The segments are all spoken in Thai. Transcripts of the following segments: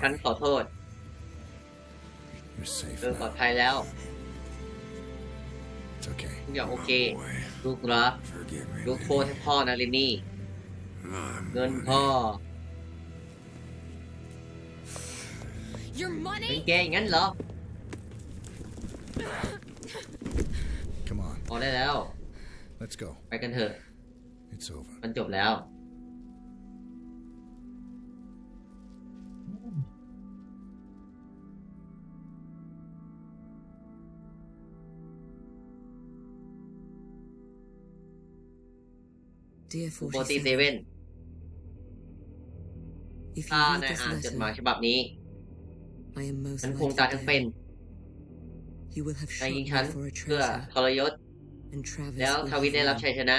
ฉันขอโทษ You're safe เธอปลอด now. ภัยแล้ว It's okay. ทุกอย่างโอเค Boy, ลูกรัก forgive me. ยกโทษให้พ่อนะลินนี่ My เงิน money. พ่อ Your เป็น money? แกอย่างนั้นเหรอ Come on, พอได้แล้ว let's go. ไปกันเถอะ It's over. มันจบแล้ว Dear โปรตีเซ 47, เว่น if you ถ้า read นาย this อ่านจดหมาย letter, ฉบับนี้ I am most ฉันคง likely ตายทั้งเป็น dead. You will have นาย shot ยิ me งฉัน for a เพื่อ treasure, ทรยศ and Travis แล้ว will ทวิต have ได้รับ won. ชัยชนะ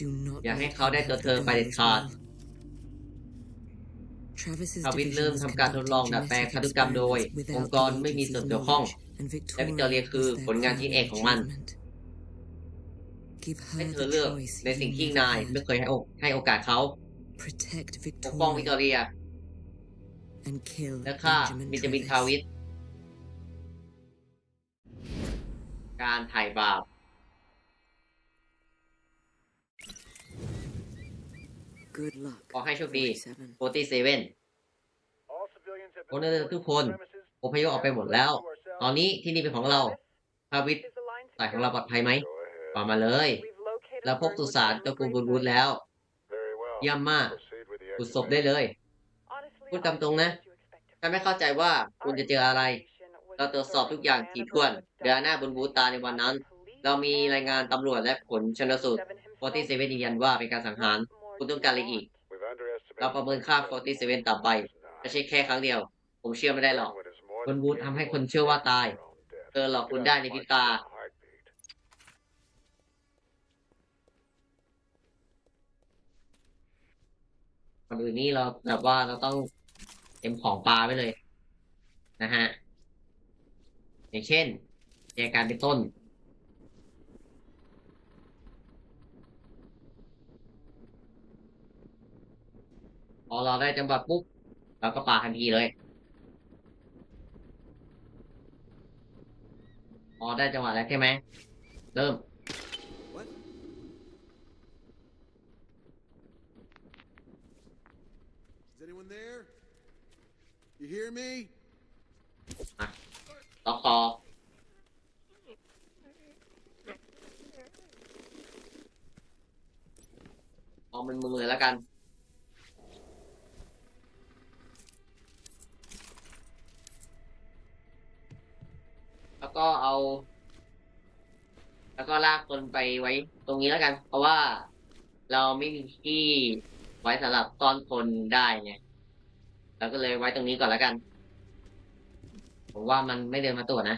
Do not อย่าให้ let เขา him ได้ have ตัว the เธอไป gold เด็ด as ขาด well. Travis's ทวิต division เริ่ม was ทำการทดลอง conducting ดัดแปลง genetic พันธุกรรมโดย experiments อง without ค์กร the ไม่มี agency's ส่วนเกี่ยวข้อง knowledge, and และวิกตอเรีย Victoria คือ was their ผลงานชิ้นเอกของมัน crowning achievement. Give ให้ her เธอ the เลือก choice ในสิ่ง he ที่ never นาย had. ไม่เคยให้โอให้โอกาสเขา Protect ปกป้องวิกตอ Victoria เรีย and kill และฆ่า Benjamin บินจามิน Travis. ทาวิตการถ่ายบาป Good luck. ขอให้โชคดี 47. โปรตีเซเว่นคนอื่นทุกคนอพยพออกไปหมดแล้ว ตอนนี้ที่นี่เป็นของเราทาวิตสายของเราปลอดภัยไหม ปล่อยมาเลย เราพบสุสานเจ้ากูบูนบูนแล้วเยี่ยมมากขุดศพได้เลย พูดตามตรงนะฉันไม่เข้าใจว่าคุณจะเจออะไร เราตรวจสอบทุกอย่างถี่ถ้วนเดือนหน้าบนบูตาในวันนั้น เรามีรายงานตำรวจและผลชนสูตร47ยืนยันว่าเป็นการสังหาร คุณต้องการอะไรอีก เราประเมินค่า47ต่ำไปไม่ใช่แค่ครั้งเดียว ผมเชื่อไม่ได้หรอกบนบูธทำให้คนเชื่อว่าตายเธอหลอกคุณได้ในพริบตา ก่อนอื่นนี่เราแบบว่าเราต้องเตรียมของปลาไว้เลย นะฮะ อย่างเช่นแจกันเป็นต้น พอเราได้จังหวะปุ๊บเราก็ปาทันทีเลย พอได้จังหวะแล้วใช่ไหม เริ่ม You hear me? ล็อกคอเอามันมือเลยแล้วกัน แล้วก็เอา แล้วก็ลากคนไปไว้ตรงนี้แล้วกัน เพราะว่าเราไม่มีที่ไว้สำหรับซ่อนคนได้ไง เราก็เลยไว้ตรงนี้ก่อนแล้วกัน ผมว่ามันไม่เดินมาตรวจนะ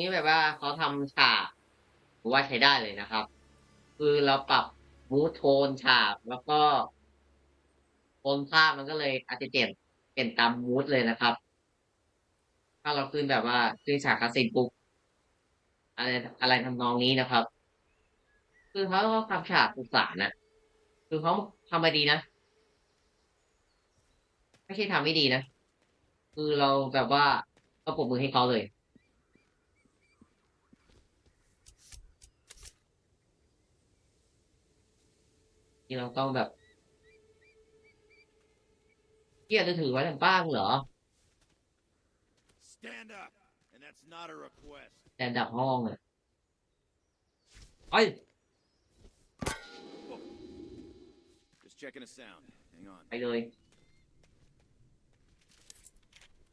นี้แบบว่าเขาทำฉากผมว่าใช้ได้เลยนะครับ คือเราปรับมูทโทนฉากแล้วก็โทนภาพมันก็เลยอาจจะเปลี่ยนเปลี่ยนตามมูดเลยนะครับ ถ้าเราขึ้นแบบว่าขึ้นฉากคาสินปุ๊บอะไรอะไรทำนองนี้นะครับ คือเขาก็ทำฉากสุสานนะคือเขาทำมาดีนะไม่ใช่ทำไม่ดีนะ คือเราแบบว่าก็ปรบมือให้เขาเลย ที่เราต้องแบบเกียจะถือไว้ทำบ้างเหรอ Stand up. And that's not a request. แต่ดับห้องอะไป Just checking a sound. Hang on. ไปเลย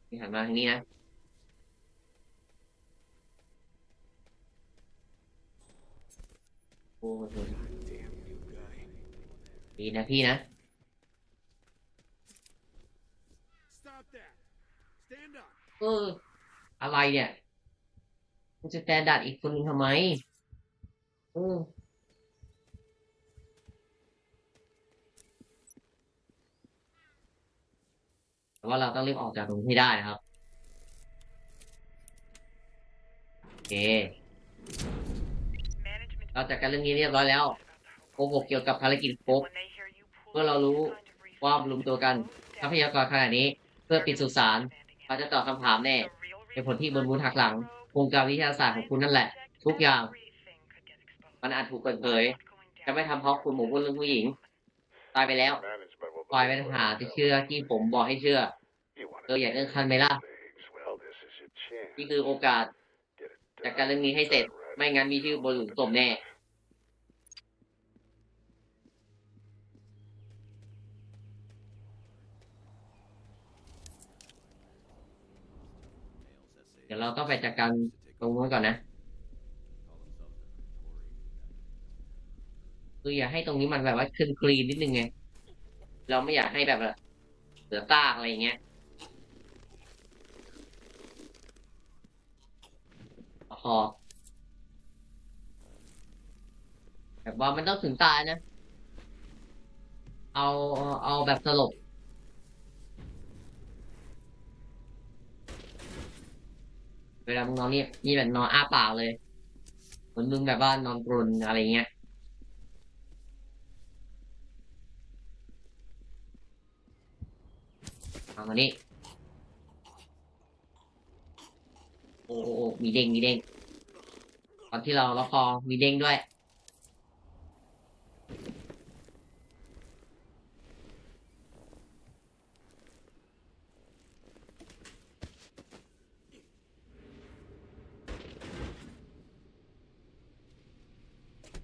นี่หันมาทางนี้นะ โอ้โห Damn you guy. ดีนะพี่นะออะไรเนี่ยคุณจะแตนดัดอีกคนนึงทำไม เออแต่ว่าเราต้องรีบออกจากตรงนี้ให้ได้นะครับ โอเค เราจัดการเรื่องนี้เรียบร้อยแล้วโกหกเกี่ยวกับภารกิจโฟก เมื่อเรารู้ว่ารวมตัวกันทรัพยากรขนาดนี้ เพื่อปิดสุสานเขาจะตอบคำถามแน่เป็นผลที่บนบุญหักหลังวงการวิทยาศาสตร์ของคุณนั่นแหละ ทุกอย่าง มันอาจถูกเปิดเผย จะไม่ทำเพราะคุณหมกมุ่นเรื่องผู้หญิง ตายไปแล้วปล่อยไปหาที่เชื่อที่ผมบอกให้เชื่อเอออยากเลื่อนขั้นไหมล่ะนี่คือโอกาสจัดการเรื่องนี้ให้เสร็จ ไม่งั้นมีชื่อบนหลุมศพแน่ ดี๋ยวเราต้องไปจัดการตรงนู้นก่อนนะ คืออยากให้ตรงนี้มันแบบว่าคลีนคลีนนิดนึงไง เราไม่อยากให้แบบเหลือซากอะไรอย่างเงี้ยพอแบบว่ามันต้องถึงตายนะ เอาเอาแบบสลบ เวลามึงนอนนี่นี่แบบนอนอ้าปากเลยเหมือนมึงแบบว่านอนกรนอะไรเงี้ยเอามานี่โอ้โอ้โอ้มีเด้งมีเด้งตอนที่เราล็อกคอมีเด้งด้วย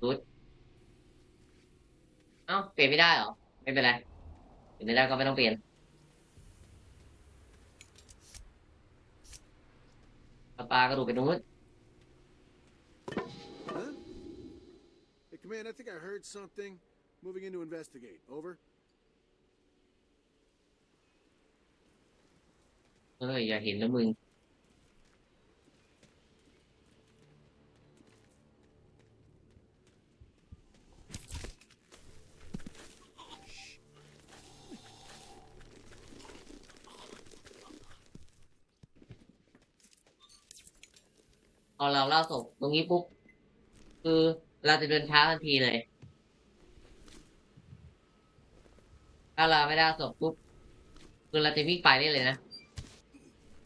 รูด เอ้าเปลี่ยนไม่ได้เหรอ ไม่เป็นไรเปลี่ยนไม่ได้ก็ไม่ต้องเปลี่ยนปลาปลากระดูกไปตรงนู้น Huh? Hey, Command, I think I heard something. Moving in to investigate. Over. เอ้ยอย่าเห็นนะมึง เราเล่าศพตรงนี้ปุ๊บคือเราจะเดินช้าทันทีเลย ถ้าเราไม่ได้ศพปุ๊บคือเราจะวิ่งไปได้เลยนะ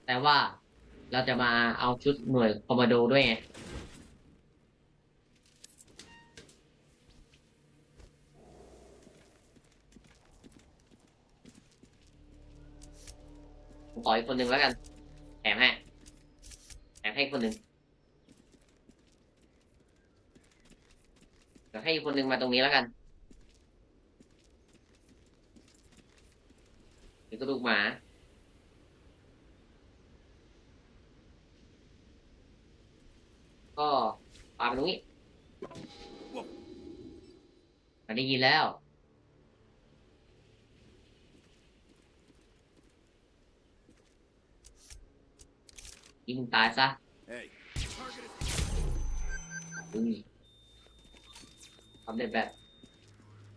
แต่ว่าเราจะมาเอาชุดหน่วยคอมมานโดด้วยไงขออีกคนหนึ่งแล้วกันแถมให้แถมให้คนหนึ่ง เดี๋ยวให้อีกคนหนึ่งมาตรงนี้แล้วกันเดี๋ยวกระดูกหมา ก็ปาไปตรงนี้มันได้ยินแล้วยิงมึงตายซะ Hey. อุ้ย ทำเด็ดแบบ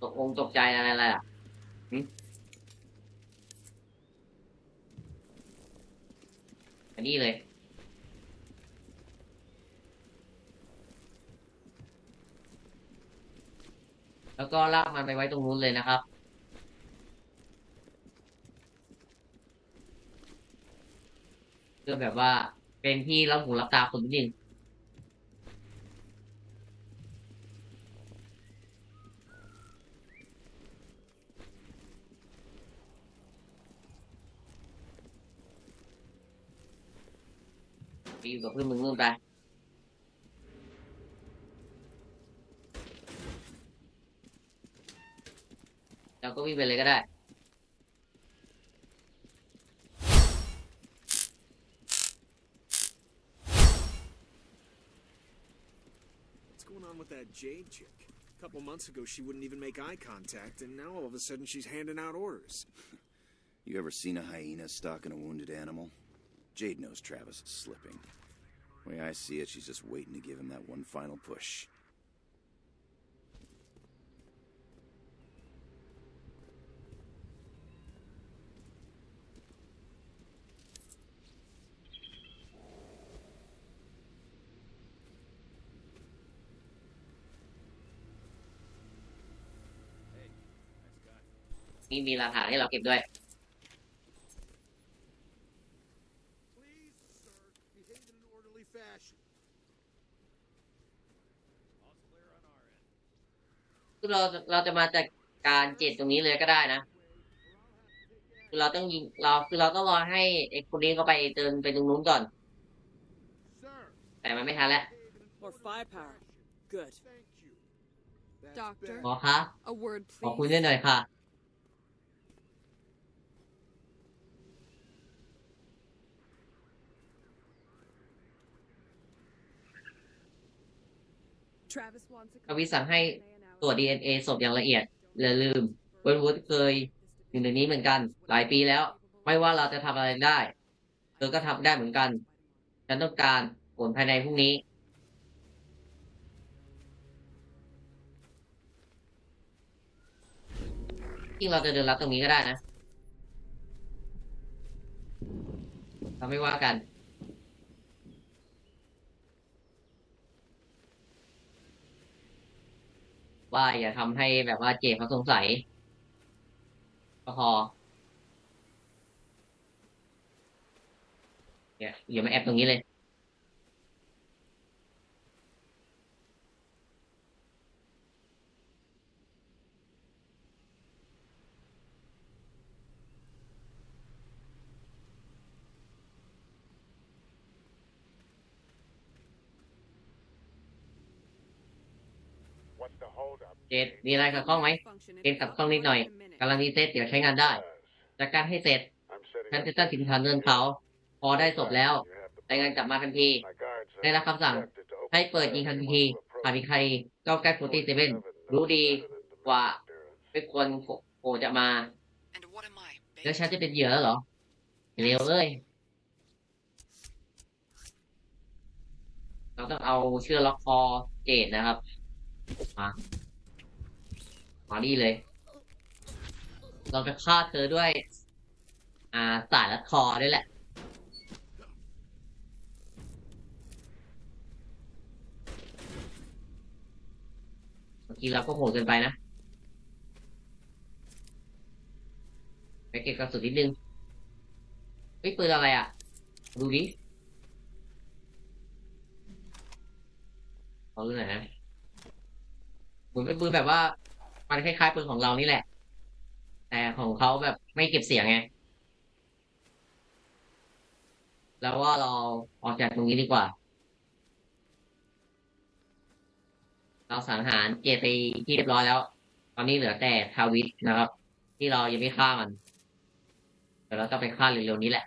ตกองตกใจอะไรอะไรอะอันนี้เลย แล้วก็ลากมันไปไว้ตรงนู้นเลยนะครับเพื่อแบบว่าเป็นที่รับหูรับตาคนนิดนึง อยู่กับเพื่อนมึงนู่นไป เราก็วิ่งไปเลยก็ได้ What's going on with that Jade chick? A couple months ago, she wouldn't even make eye contact, and now all of a sudden she's handing out orders. You ever seen a hyena stalking a wounded animal? Jade knows Travis is slipping. The way I see it, she's just waiting to give him that one final push. Hey, nice guy. นี่มีหลักฐานให้เราเก็บด้วย คือเราเราจะมาจัดการเจตตรงนี้เลยก็ได้นะคือเราต้องยิงเราคือเราต้องรอให้ไอ้คนนี้เขาไปเดินไปตรงนู้นก่อน Sir, แต่มันไม่ทันแล้ว behave in an More orderly firepower. fashion. Good. Thank you. That's Doctor. better. หมอคะ A word, ขอคุย please. ด้วยหน่อยค่ะ Travis wants a ทวิสั่งให้ ตรวจ DNA ศพอย่างละเอียดอย่าลืมเวนวูดเคยอยู่ในนี้เหมือนกัน หลายปีแล้ว ไม่ว่าเราจะทำอะไรได้เธอก็ทำได้เหมือนกัน ฉันต้องการผลภายในพรุ่งนี้จริงเราจะเดินรับตรงนี้ก็ได้นะเราไม่ว่ากัน ว่าอย่าทำให้แบบว่าเจเขาสงสัยก็พอเนี่ยอย่ามาแอบตรงนี้เลย เจดมีอะไรขัดข้องไหมเกมขัดข้องนิดหน่อยกำลังรีเซ็ตเดี๋ยวใช้งานได้จากการให้เสร็จฉันจะตั้งสินฐานเดินเขา พอได้ศพแล้วรายงานกลับมาทันทีได้รับคำสั่งให้เปิดยิงทันทีหากมีใครเข้าใกล้โฟตีเซเว่นรู้ดีกว่าไม่ควรโผล่จะมาแล้วฉันจะเป็นเหยื่อเหรอเร็วเลยเราต้องเอาเชือกล็อกคอเจดนะครับมา มานี่เลย เราจะฆ่าเธอด้วย อ่าสายรัดคอด้วยแหละเมื่อกี้เราก็โหดเกินไปนะไปเก็บกระสุนนิดนึงเฮ้ยปืนอะไรอะ ดูดิเอาดูหน่อยนะเหมือนเป็นปืนแบบว่า มันคล้ายๆปืนของเรานี่แหละ แต่ของเขาแบบไม่เก็บเสียงไง แล้วว่าเราออกจากตรงนี้ดีกว่า เราสังหารเจไปที่เรียบร้อยแล้ว ตอนนี้เหลือแต่ทาวิสนะครับ ที่เรายังไม่ฆ่ามัน เดี๋ยวเราจะไปฆ่าเร็วๆนี้แหละ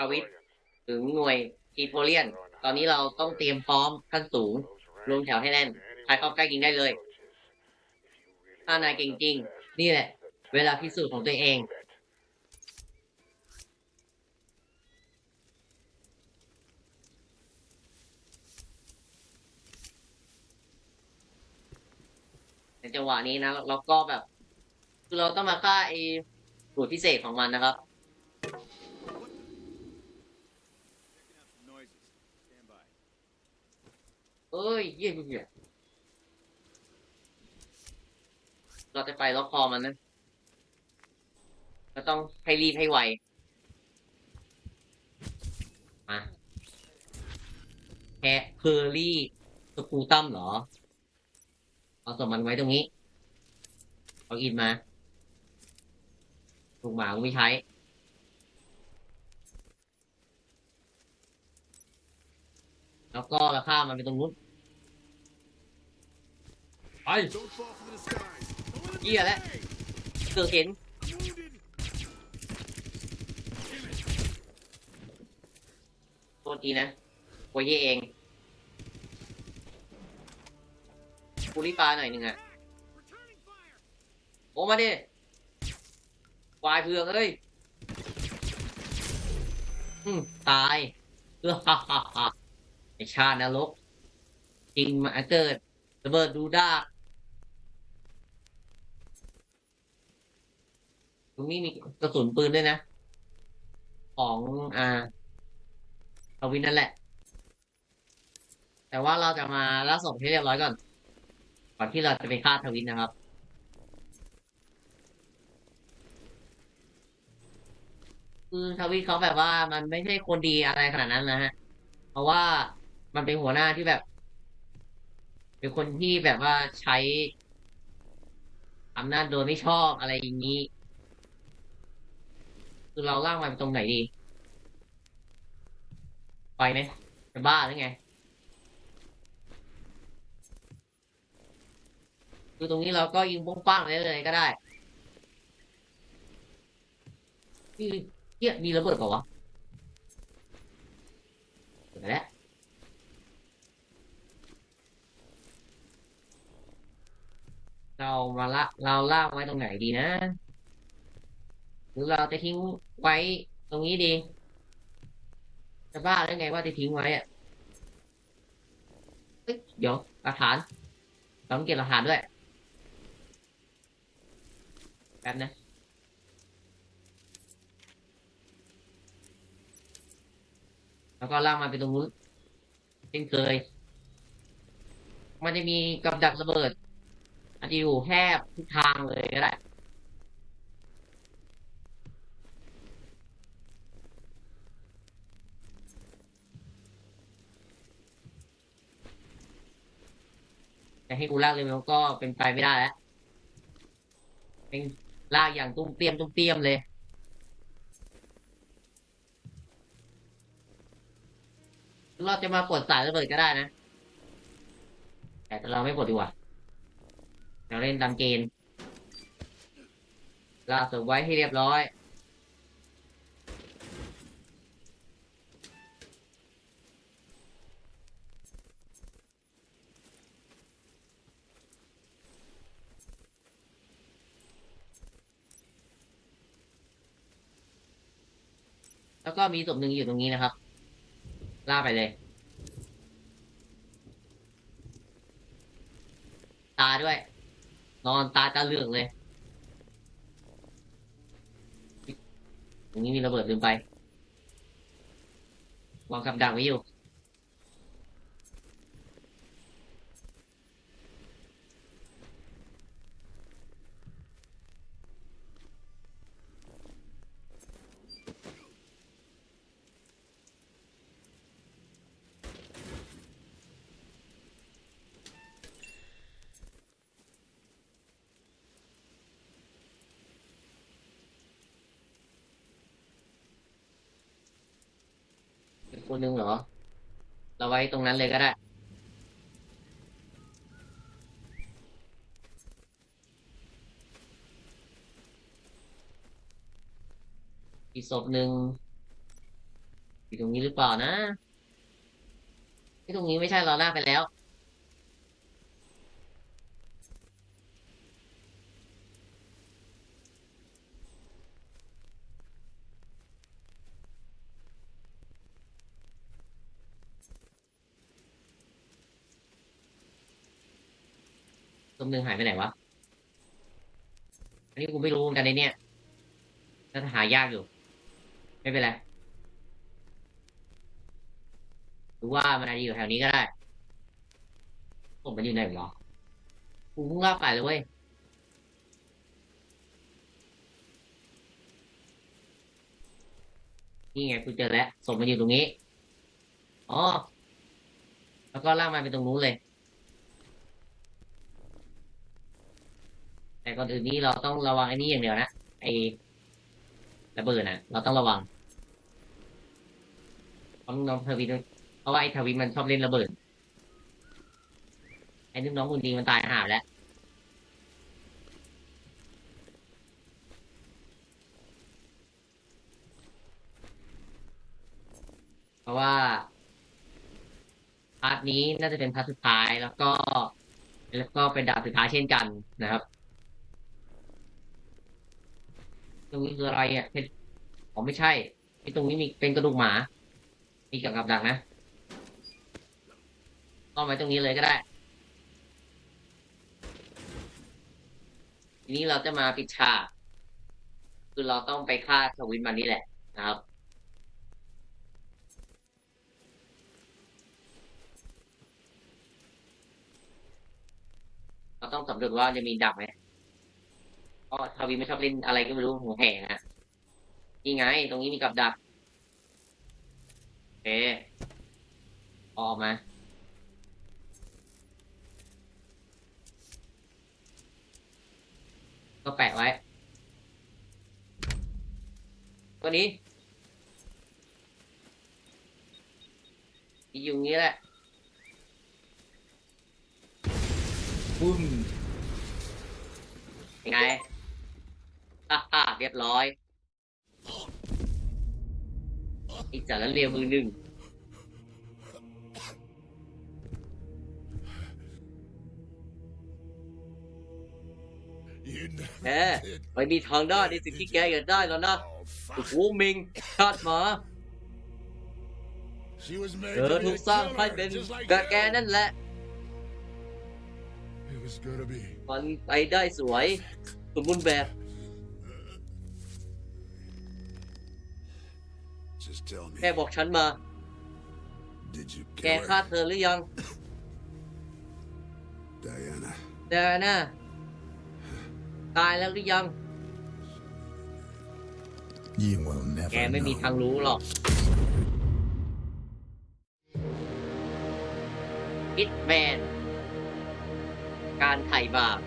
Travis to Travis. Praetorians. ถึงหน่วยทีโพเลียน ตอนนี้เราต้องเตรียมพร้อมขั้นสูง Close รวม ranks. แถวให้แน่นใครเข้าใกล้ยิงได้เลย Approaches. If you really ถ้านายเก่งจริง นี่แหละ เวลาพิสูจน์ของตัวเองในจังหวะนี้นะเราก็แบบ คือเราต้องมาฆ่าไอ้สูตรพิเศษของมันนะครับ เอ้ยเยี่ยมเยี่ยเราจะไปล็อกคอมันนะเราต้องให้รีบให้ไวมาแคเพอรี่สกูตัมเหรอ เอาสมันไว้ตรงนี้ เอาอินมาลูกหมาไม่ใช้ แล้วก็ราคามันไปตรงนู้นไป Don't fall from the skies. Don't let him Yeah, get that- away. เกิดเห็นโทษทีนะโวเย่เองกูรีปลาหน่อยหนึ่งอะโอ้มาดิควายเผือกเอ้ยตายเออฮ่าฮ่าฮ่า ชาตินรกจริงมาเกิดระเบิดดูด้าตรงนี้มีกระสุนปืนด้วยนะ ของอ่าทวินนั่นแหละ แต่ว่าเราจะมาล่าศพให้เรียบร้อยก่อน ก่อนที่เราจะไปฆ่าทวินนะครับคือทวินเขาแบบว่ามันไม่ใช่คนดีอะไรขนาดนั้นนะฮะ เพราะว่า มันเป็นหัวหน้าที่แบบ เป็นคนที่แบบว่าใช้อำนาจโดยไม่ชอบอะไรอย่างนี้ คือเราล่างมันตรงไหนดี ไปไหมจะบ้าหรือไง คือตรงนี้เราก็ยิงป้งป้างได้เลยก็ได้นี่เฮียมีระเบิดเปล่าวะเปิดไปแล้ว เรามาละ เราล่าไว้ตรงไหนดีนะ หรือเราจะทิ้งไว้ตรงนี้ดี จะบ้าได้ไงว่าจะทิ้งไว้อะเฮ้ยเดี๋ยวหลักฐานต้องเก็บหลักฐานด้วยแป๊บนะแล้วก็ลากมาไปตรงนู้นเช่นเคย มันจะมีกับดักระเบิด อาจจะอยู่แทบทุกทางเลยก็ได้แต่ให้กูลากเร็วๆก็เป็นไปไม่ได้แล้วเป็นลากอย่างตุ้มเตี้ยมตุ้มเตี้ยมเลย เราจะมาปลดสายระเบิดก็ได้นะ แต่เราไม่ปลดดีกว่า เราเล่นตามเกณฑ์ลากเสริมไว้ให้เรียบร้อยแล้วก็มีศพหนึ่งอยู่ตรงนี้นะครับ ล่าไปเลย ตาด้วย นอนตาตาเลือกเลย ตรงนี้มีระเบิดลืมไป วางกับดักไว้อยู่ นนึงเหรอ เราไว้ตรงนั้นเลยก็ได้ อีกศพหนึ่งอยู่ตรงนี้หรือเปล่านะที่ตรงนี้ไม่ใช่เราลากไปแล้ว นึ่งหายไปไหนวะ อันนี้กูไม่รู้เหมือนกันในเนี่ยน่าจะหายากอยู่ ไม่เป็นไรหรือว่ามันอาจจะอยู่แถวนี้ก็ได้ผมมันอยู่ไหนหรอกูเพิ่งลาไปเลยเว้ยนี่ไงกูเจอแล้วศพมันอยู่ตรงนี้ อ๋อ แล้วก็ลากมาไปตรงนู้นเลย แต่ก่อนอื่นนี้เราต้องระวังไอ้นี่อย่างเดียวนะไอ้ระเบิดนะเราต้องระวังเพราะน้องทวินเพราะว่าไอ้ทวินมันชอบเล่นระเบิดไอ้นุ่มน้องคุณดีมันตายหาแล้วเพราะว่าพาร์ทนี้น่าจะเป็นพาร์ทสุดท้ายแล้วก็ แล้วก็เป็นดาบสุดท้ายเช่นกันนะครับ ตรงนี้คืออะไรอะเป็นอ๋อไม่ใช่ไอ้ตรงนี้มีเป็นกระดูกหมา มีกับกับดักนะต้องไว้ตรงนี้เลยก็ได้ ทีนี้เราจะมาปิดฉากคือเราต้องไปฆ่าสวินมันนี่แหละนะครับเราต้องสำรวจว่าจะมีดักไหม เพราะทวีไม่ชอบเล่นอะไรก็ไม่รู้หัวแห่งฮะนี่ไง ตรงนี้มีกับดักโอเคเอาออกมาก็แปะไว้ ตัวนี้อยู่อย่างนี้แหละบุ้มยังไง ฮ่าฮ่าเรียบร้อยอีกจารเรียวมือหนึ่ง You เออไม่มีทางได้ในสิ่งที่แกอยากได้แล้วนะ Oh, โอ้ fuck. โหมิงชาติหมา She was made เธอ to ถู be ก a สร้างให้ killer, เป็น just like กะแก you. นั่นแหละ It was gonna be มันไปได้สวย สมบูรณ์แบบ แค่ me, บอกฉันมา did you แก kill ฆ่า her? เธอหรือยัง Diana, เดยวนะตายแล้วหรือยัง you will แก never ไม่มี know. ทางรู้หรอกอิทแมน การไถ่บาป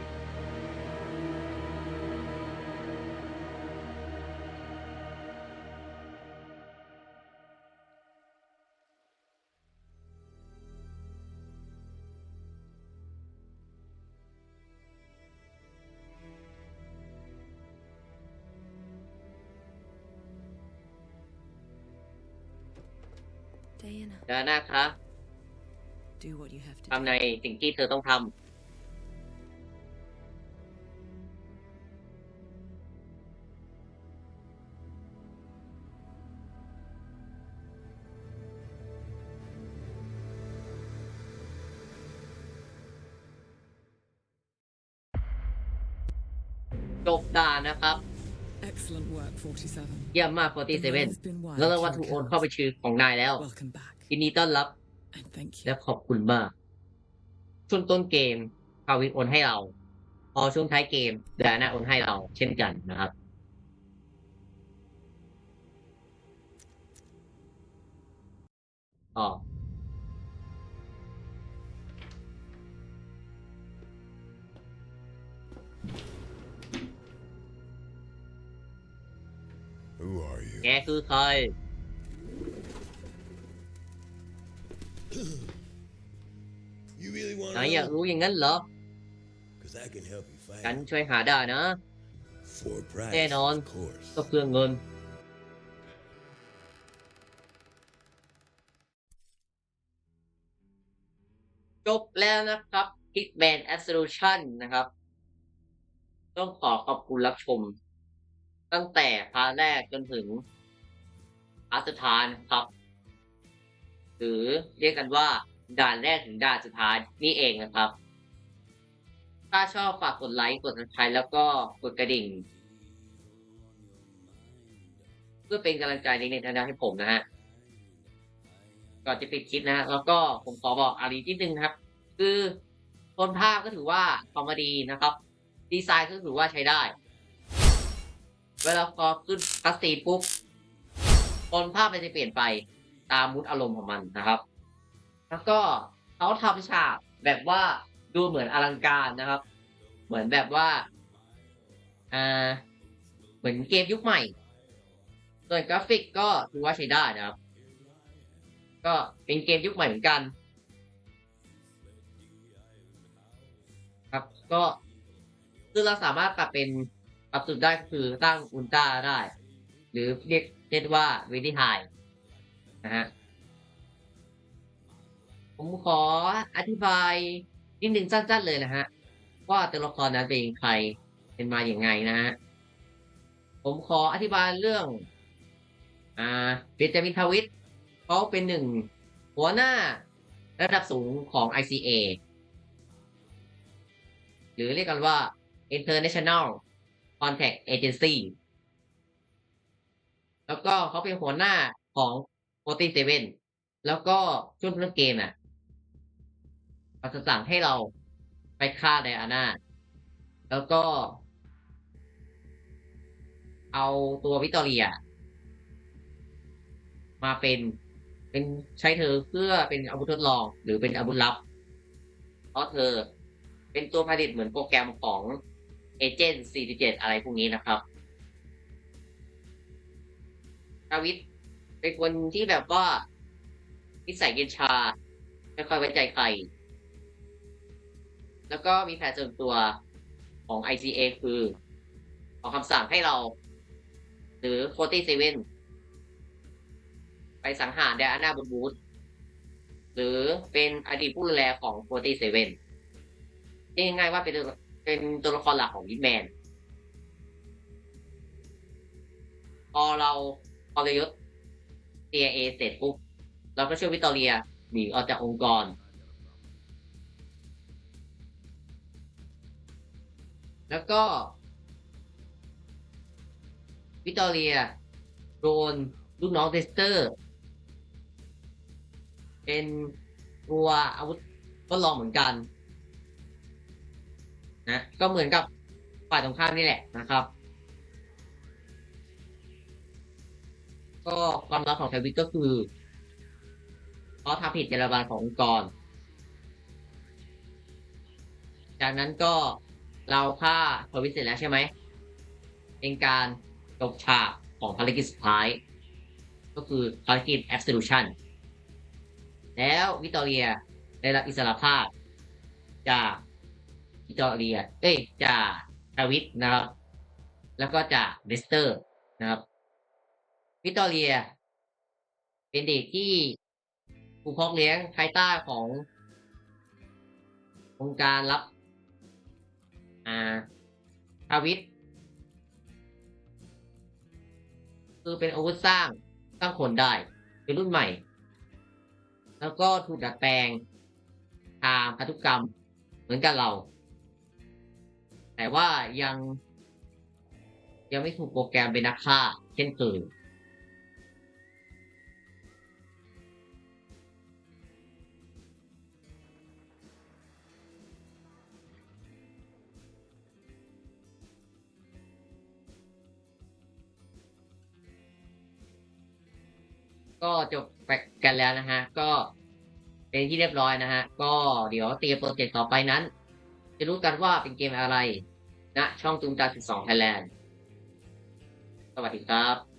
Diana, ดาน่าคะ Do what you have to ทำในสิ่งที่เธอต้องทำ เยี่ยมมาก47แล้วราวัลถูกโอนเข้าไปชื่อของนายแล้วยินดีต้อนรับ และขอบคุณมาก ช่วงต้นเกมคาวินโอนให้เรา พอช่วงท้ายเกมเดาน่าโอนให้เรา เช่นกันนะครับอ๋อ แกคือใคร You really want นายอยากรู้อย่างนั้นเหรอ Because I can help you find ฉันช่วยหาได้นะ for a price. แน่นอน Of course. ก็เพื่อเงิน จบแล้วนะครับ Hitman Absolution นะครับ ต้องขอขอบคุณรับชม ตั้งแต่พาร์ทแรกจนถึงพาร์ทสุดท้ายนะครับ หรือเรียกกันว่าด่านแรกถึงด่านสุดท้ายนี่เองนะครับ ถ้าชอบฝากกดไลค์กด subscribe แล้วก็กดกระดิ่ง เพื่อเป็นกำลังใจในในทางให้ผมนะฮะก่อนจะปิดคลิปนะฮะแล้วก็ผมขอบอกอะไรนิดนึงนะครับ คือโทนภาพก็ถือว่าคอมดีนะครับ ดีไซน์ก็ถือว่าใช้ได้ เวลาพอขึ้นคัสซีนปุ๊บโทนภาพมันจะเปลี่ยนไปตามมุดอารมณ์ของมันนะครับ แล้วก็เขาทำฉากแบบว่าดูเหมือนอลังการนะครับ เหมือนแบบว่าอ่าเหมือนเกมยุคใหม่ ส่วนกราฟิกก็ถือว่าใช้ได้นะครับ ก็เป็นเกมยุคใหม่เหมือนกัน ครับ ก็คือเราสามารถปรับเป็น ปรับสุดได้คือตั้งอุลตร้าได้ หรือเรียกเรียกว่าวิดีไฮนะฮะผมขออธิบายนิดนึงสั้นๆเลยนะฮะ ว่าตัวละครนั้นเป็นใครเป็นมาอย่างไงนะฮะ ผมขออธิบายเรื่อง อ่าเบนจามินทวิทเขาเป็นหนึ่งหัวหน้าระดับสูงของ ICA หรือเรียกกันว่า International Contact Agency แล้วก็เขาเป็นหัวหน้าของ47แล้วก็ช่วงเรื่องเกมอะเขาจะสั่งให้เราไปฆ่าไดอาน่าแล้วก็ เอาตัววิตอเรีย มาเป็นเป็นใช้เธอเพื่อเป็นอาวุธทดลอง หรือเป็นอาวุธลับ เพราะเธอเป็นตัวผลิตเหมือนโปรแกรมของ อเจนต์47 อะไรพวกนี้นะครับดาวิดเป็นคนที่แบบว่านิสัยเย็นชา ไม่ค่อยไว้ใจใคร แล้วก็มีแผนส่วนตัวของ ICA คือ ออกคำสั่งให้เรา หรือ47ไปสังหารไดอาน่าบนบูธหรือเป็นอดีตผู้ดูแลของ47เรียกง่ายๆว่าเป็น เป็นตัวละครหลักของยิทแมนพอเราพอเรยศ CIA เอเสร็จปุ๊บเราก็ช่วยวิตอเรียหนีออกจากองค์กร แล้วก็ วิตอเรีย โดนลูกน้องเดสเตอร์ เป็นตัวอาวุธทดลองเหมือนกัน นะก็เหมือนกับฝ่ายตรงข้ามนี่แหละนะครับ ก็ความลับของไทวิตก็คือเขาทำผิดจรรยาบรรณขององค์กร จากนั้นก็เราฆ่าทวิตเสร็จแล้วใช่ไหม เป็นการจบฉากของภารกิจสุดท้าย ก็คือภารกิจ Absolution แล้ววิตอเรียได้รับอิสรภาพจาก วิตอเรีย เอ้ยจากทวิตนะครับ แล้วก็จากเดสเตอร์นะครับ วิตอเรีย เป็นเด็กที่ถูกพาะเลี้ยงภายใต้ขององค์การรับ อ่าทวิตคือเป็นอาวุธสร้างสร้างคนได้ เป็นรุ่นใหม่ แล้วก็ถูกดัดแปลงทางพันธุกรรมเหมือนกับเรา แต่ว่ายัง ยังไม่ถูกโปรแกรมเป็นนักฆ่า เช่นเคยก็จบไปกันแล้วนะฮะ ก็เป็นที่เรียบร้อยนะฮะ ก็เดี๋ยวเตรียมโปรเจกต์ต่อไปนั้น จะรู้กันว่าเป็นเกมอะไรณช่องตูมตา12 Thailand สวัสดีครับ